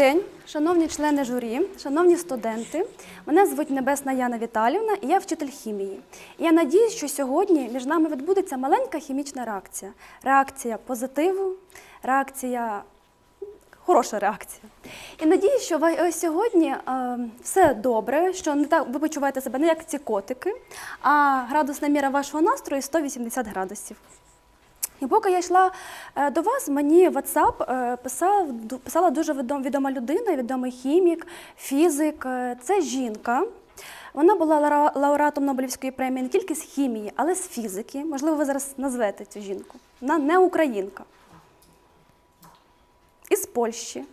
День, шановні члени журі, шановні студенти. Мене звуть Небесна Яна Віталівна, і я вчитель хімії. І я надіюсь, що сьогодні між нами відбудеться маленька хімічна реакція. Реакція позитиву, реакція хороша реакція. І надіюсь, що ви сьогодні е, все добре, що не так ви почуваєте себе не як ці котики, а градусна міра вашого настрою 180 градусів. І поки я йшла е, до вас, мені в WhatsApp е, писав, писала дуже відом- відома людина, відомий хімік, фізик. Е, Це жінка. Вона була лауреатом Нобелівської премії не тільки з хімії, але з фізики. Можливо, ви зараз назвете цю жінку. Вона не українка. Із Польщі.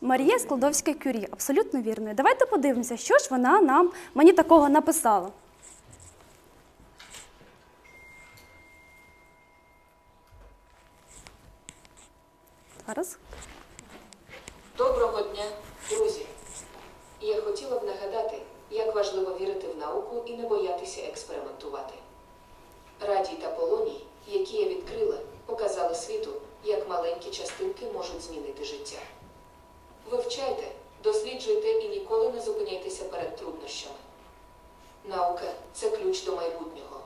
Марія Складовська Кюрі, абсолютно вірно. Давайте подивимося, що ж вона нам мені такого написала. Зараз. Доброго дня, друзі! Я хотіла б нагадати, як важливо вірити в науку і не боятися експериментувати. Радій та полоній, які я відкрила, показали світу, як маленькі частинки можуть змінити життя. Вивчайте, досліджуйте і ніколи не зупиняйтеся перед труднощами. Наука це ключ до майбутнього.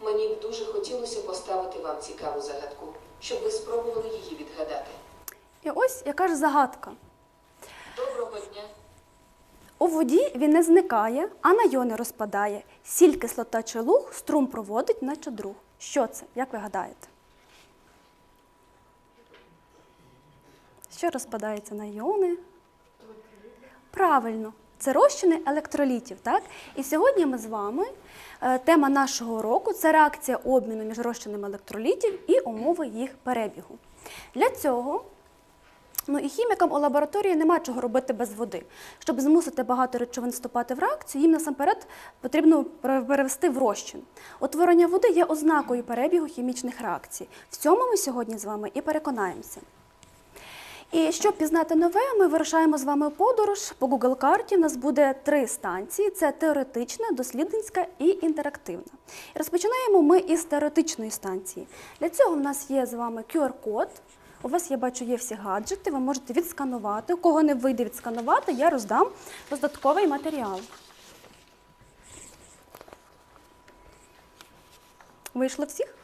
Мені б дуже хотілося поставити вам цікаву загадку, щоб ви спробували її відгадати. І ось яка ж загадка. Доброго дня! У воді він не зникає, а на йони розпадає. Сіль, кислота чи луг струм проводить, наче друг. Що це? Як ви гадаєте? Що розпадається на йони? Правильно, це розчини електролітів, так? І сьогодні ми з вами, е, тема нашого уроку це реакція обміну між розчинами електролітів і умови їх перебігу. Для цього Ну і хімікам у лабораторії нема чого робити без води. Щоб змусити багато речовин вступати в реакцію, їм насамперед потрібно перевести в розчин. Утворення води є ознакою перебігу хімічних реакцій. В цьому ми сьогодні з вами і переконаємося. І щоб пізнати нове, ми вирушаємо з вами подорож по Google карті. У нас буде три станції: це теоретична, дослідницька і інтерактивна. Розпочинаємо ми із теоретичної станції. Для цього в нас є з вами QR-код. У вас, я бачу, є всі гаджети, ви можете відсканувати. У кого не вийде відсканувати, я роздам додатковий матеріал. Вийшло всіх?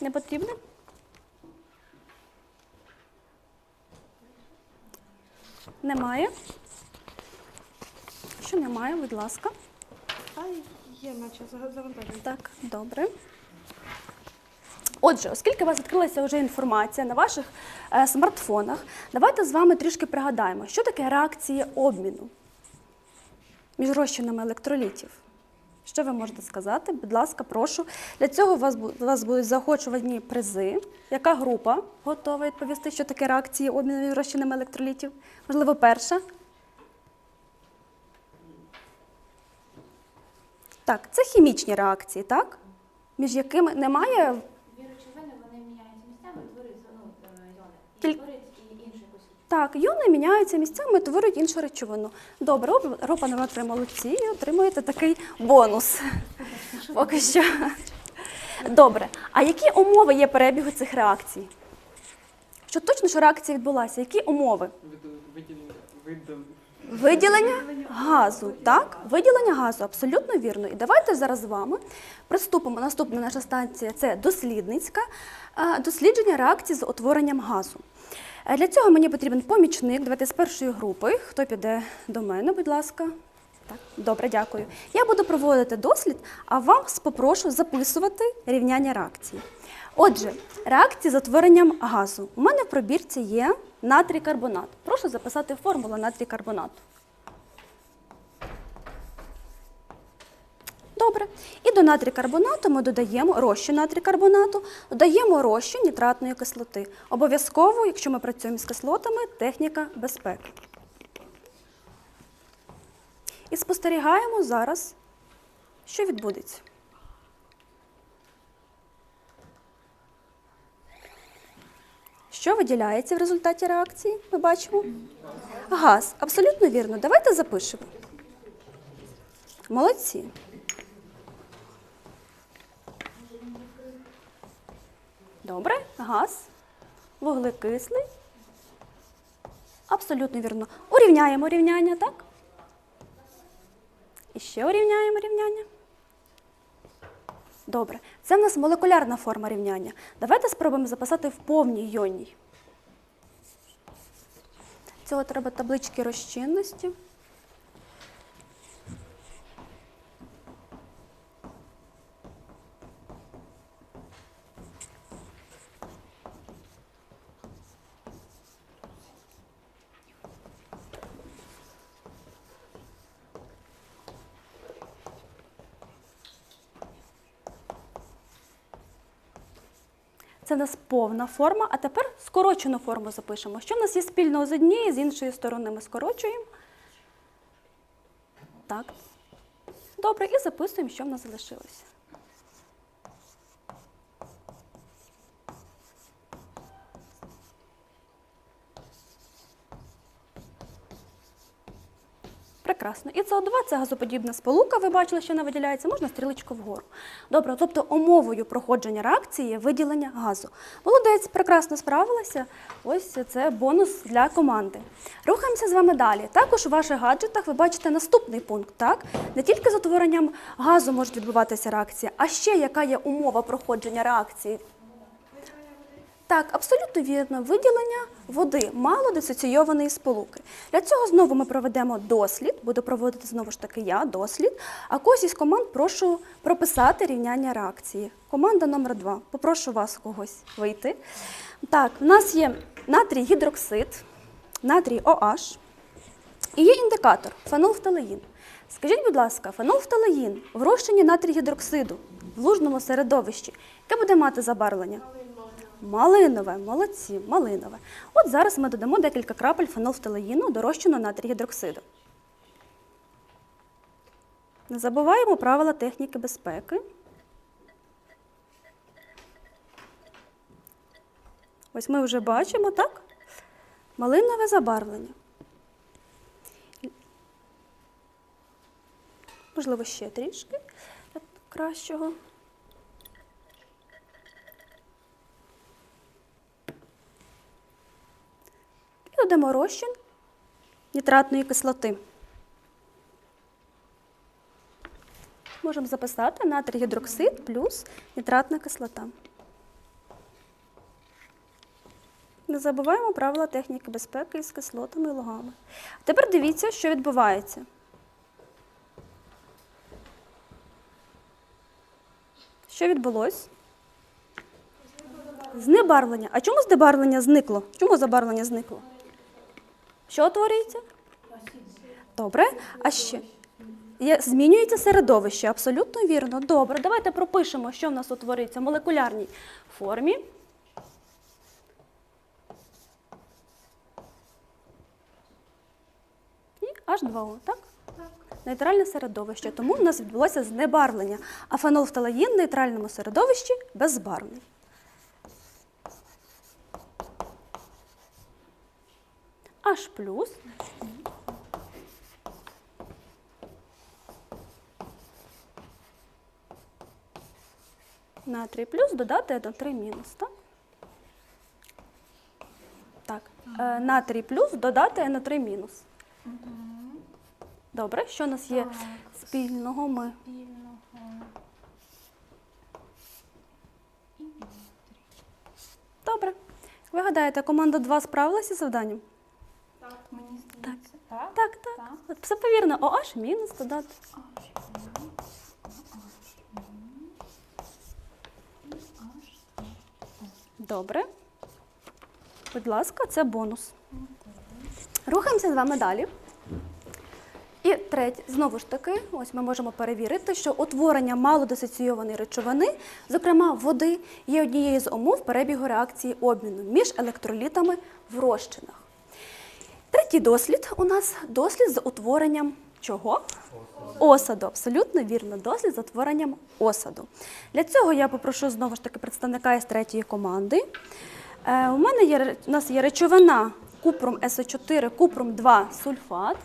Не потрібно? Немає. Що немає, будь ласка. А є, наче завантаження. Так, добре. Отже, оскільки у вас відкрилася вже інформація на ваших е, смартфонах, давайте з вами трішки пригадаємо, що таке реакція обміну між розчинами електролітів. Що ви можете сказати? Будь ласка, прошу. Для цього у вас, вас будуть заохочувальні призи. Яка група готова відповісти, що таке реакція обміну розчинами електролітів? Можливо, перша? Так, це хімічні реакції, так? Між якими немає Дві речовини вони міняються місцями, утворюють ну, Так, йони міняються місцями, утворюють іншу речовину. Добре, Ропа на ви молодці і отримуєте такий бонус. Поки що. Добре. А які умови є перебігу цих реакцій? Що точно, що реакція відбулася? Які умови? Виділення, газу, так? Виділення газу, абсолютно вірно. І давайте зараз з вами приступимо. Наступна наша станція це дослідницька, е, дослідження реакції з утворенням газу. Е, Для цього мені потрібен помічник. Давайте з першої групи. Хто піде до мене, будь ласка. Так, добре, дякую. Я буду проводити дослід, а вас попрошу записувати рівняння реакції. Отже, реакції з утворенням газу. У мене в пробірці є натрій карбонат. Прошу записати формулу натрій карбонату. Добре. І до натрій карбонату ми додаємо розчин натрій карбонату, додаємо розчин нітратної кислоти. Обов'язково, якщо ми працюємо з кислотами, техніка безпеки. І спостерігаємо зараз, що відбудеться. Що виділяється в результаті реакції? Ми бачимо. Газ. Абсолютно вірно. Давайте запишемо. Молодці. Добре, газ. вуглекислий. Абсолютно вірно. Урівняємо рівняння, так? І ще урівняємо рівняння. Добре. Це в нас молекулярна форма рівняння. Давайте спробуємо записати в повній йонній. Цього треба таблички розчинності. Це в нас повна форма, а тепер скорочену форму запишемо. Що в нас є спільного з однієї, з іншої сторони ми скорочуємо. Так. Добре, і записуємо, що в нас залишилося. Прекрасно. І СО2 – це газоподібна сполука, ви бачили, що вона виділяється, можна стрілочку вгору. Добре, тобто умовою проходження реакції є виділення газу. Молодець, прекрасно справилася. Ось це бонус для команди. Рухаємося з вами далі. Також у ваших гаджетах ви бачите наступний пункт. Так? Не тільки з утворенням газу можуть відбуватися реакції, а ще яка є умова проходження реакції. Так, абсолютно вірно. Виділення води малодисоційованої сполуки. Для цього знову ми проведемо дослід. Буду проводити знову ж таки я дослід. А когось із команд прошу прописати рівняння реакції. Команда номер 2 Попрошу вас когось вийти. Так, в нас є натрій гідроксид, натрій OH і є індикатор фенолфталеїн. Скажіть, будь ласка, фенолфталеїн в розчині натрій гідроксиду в лужному середовищі, яке буде мати забарвлення? Малинове, молодці, малинове. От зараз ми додамо декілька крапель фенолфталеїну до розчину натрій гідроксиду. Не забуваємо правила техніки безпеки. Ось ми вже бачимо, так? Малинове забарвлення. Можливо, ще трішки кращого. І додамо розчин нітратної кислоти. Можемо записати натрій гідроксид плюс нітратна кислота. Не забуваємо правила техніки безпеки із кислотами і лугами. Тепер дивіться, що відбувається. Що відбулось? Знебарвлення. А чому знебарвлення зникло? Чому забарвлення зникло? Що утворюється? Добре. А ще? Є, змінюється середовище, абсолютно вірно. Добре, давайте пропишемо, що в нас утвориться в молекулярній формі. І H2O, так? Нейтральне середовище. Тому в нас відбулося знебарвлення, а фенолфталеїн в нейтральному середовищі безбарвний. H плюс. Натрій плюс додати натрій мінус, так? Так. Натрій плюс додати натрій мінус. Добре, що у нас є спільного ми? Спільного. Добре. Ви гадаєте, команда 2 справилася з завданням? Так, мені здається. Так. Так, так. Так. От все повірно. OH мінус додати. Добре. Будь ласка, це бонус. Рухаємося з вами далі. І третє, знову ж таки, ось ми можемо перевірити, що утворення малодисоційованої речовини, зокрема води, є однією з умов перебігу реакції обміну між електролітами в розчинах. Третій дослід у нас дослід з утворенням чого? Осаду. Абсолютно вірно, дослід з утворенням осаду. Для цього я попрошу знову ж таки представника із третьої команди. Е, у мене є у нас є речовина купром СО4, купром 2 сульфат.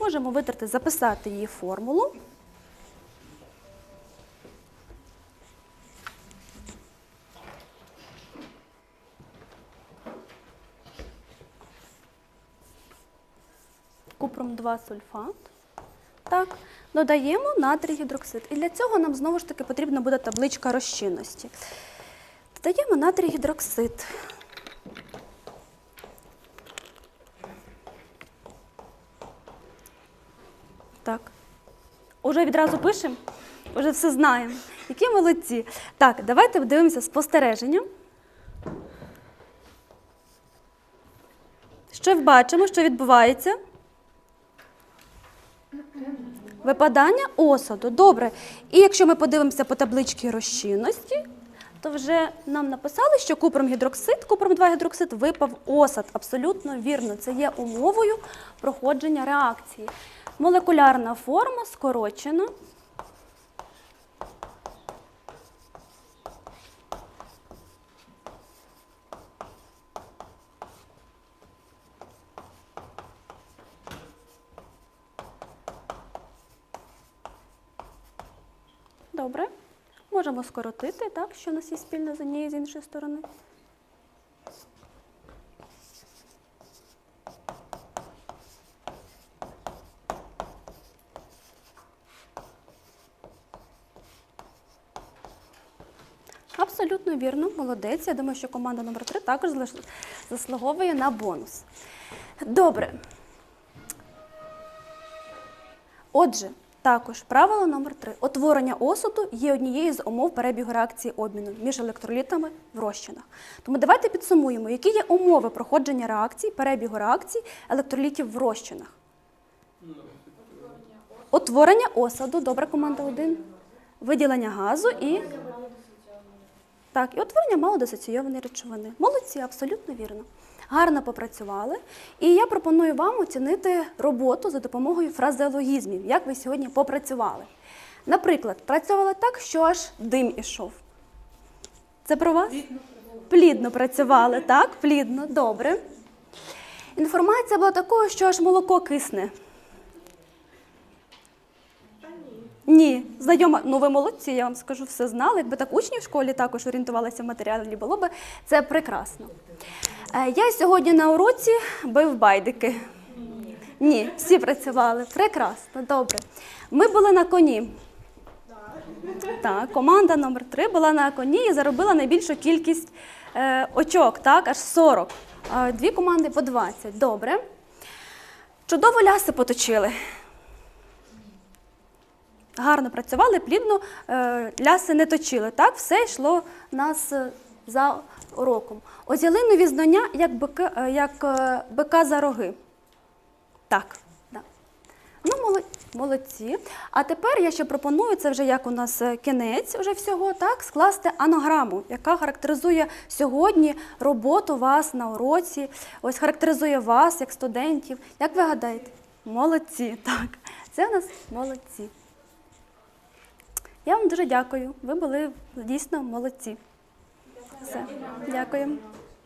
Можемо витерти, записати її формулу. Купром 2 сульфат. Так, додаємо натрій гідроксид. І для цього нам знову ж таки потрібна буде табличка розчинності. Додаємо натрій гідроксид. Так. Уже відразу пишемо? Уже все знаємо. Які молодці. Так, давайте подивимося спостереження. Що бачимо, що відбувається? Випадання осаду. Добре. І якщо ми подивимося по табличці розчинності, то вже нам написали, що купром гідроксид, купром 2 гідроксид випав осад. Абсолютно вірно. Це є умовою проходження реакції. Молекулярна форма скорочена. Добре. Можемо скоротити, так, що у нас є спільне з однієї з іншої сторони. Абсолютно вірно, молодець. Я думаю, що команда номер 3 також заслуговує на бонус. Добре. Отже, також правило номер 3 Отворення осаду є однією з умов перебігу реакції обміну між електролітами в розчинах. Тому давайте підсумуємо, які є умови проходження реакцій, перебігу реакцій електролітів в розчинах. Утворення осаду, добра команда 1. Виділення газу і. Так, і утворення малодисоційованої речовини. Молодці, абсолютно вірно. Гарно попрацювали. І я пропоную вам оцінити роботу за допомогою фразеологізмів, як ви сьогодні попрацювали. Наприклад, працювали так, що аж дим ішов. Це про вас? Плідно працювали, так? Плідно, добре. Інформація була такою, що аж молоко кисне. Ні, знайома, ну ви молодці, я вам скажу, все знали. Якби так учні в школі також орієнтувалися в матеріалі, було би це прекрасно. Е, Я сьогодні на уроці бив байдики. Ні, всі працювали. Прекрасно, добре. Ми були на коні. Так, команда номер 3 була на коні і заробила найбільшу кількість е, очок, так, аж 40. Е, Дві команди по 20. Добре. Чудово ляси поточили. Гарно працювали, плідно е, ляси не точили. Так, все йшло нас е, за уроком. Озяли нові знання, як бика, е, як е, бика за роги. Так. Ну, молодці. А тепер я ще пропоную, це вже як у нас е, кінець вже всього, так, скласти анограму, яка характеризує сьогодні роботу вас на уроці, ось характеризує вас як студентів. Як ви гадаєте? Молодці, так. Це у нас молодці. Я вам дуже дякую. Ви були дійсно молодці. Все. Дякую.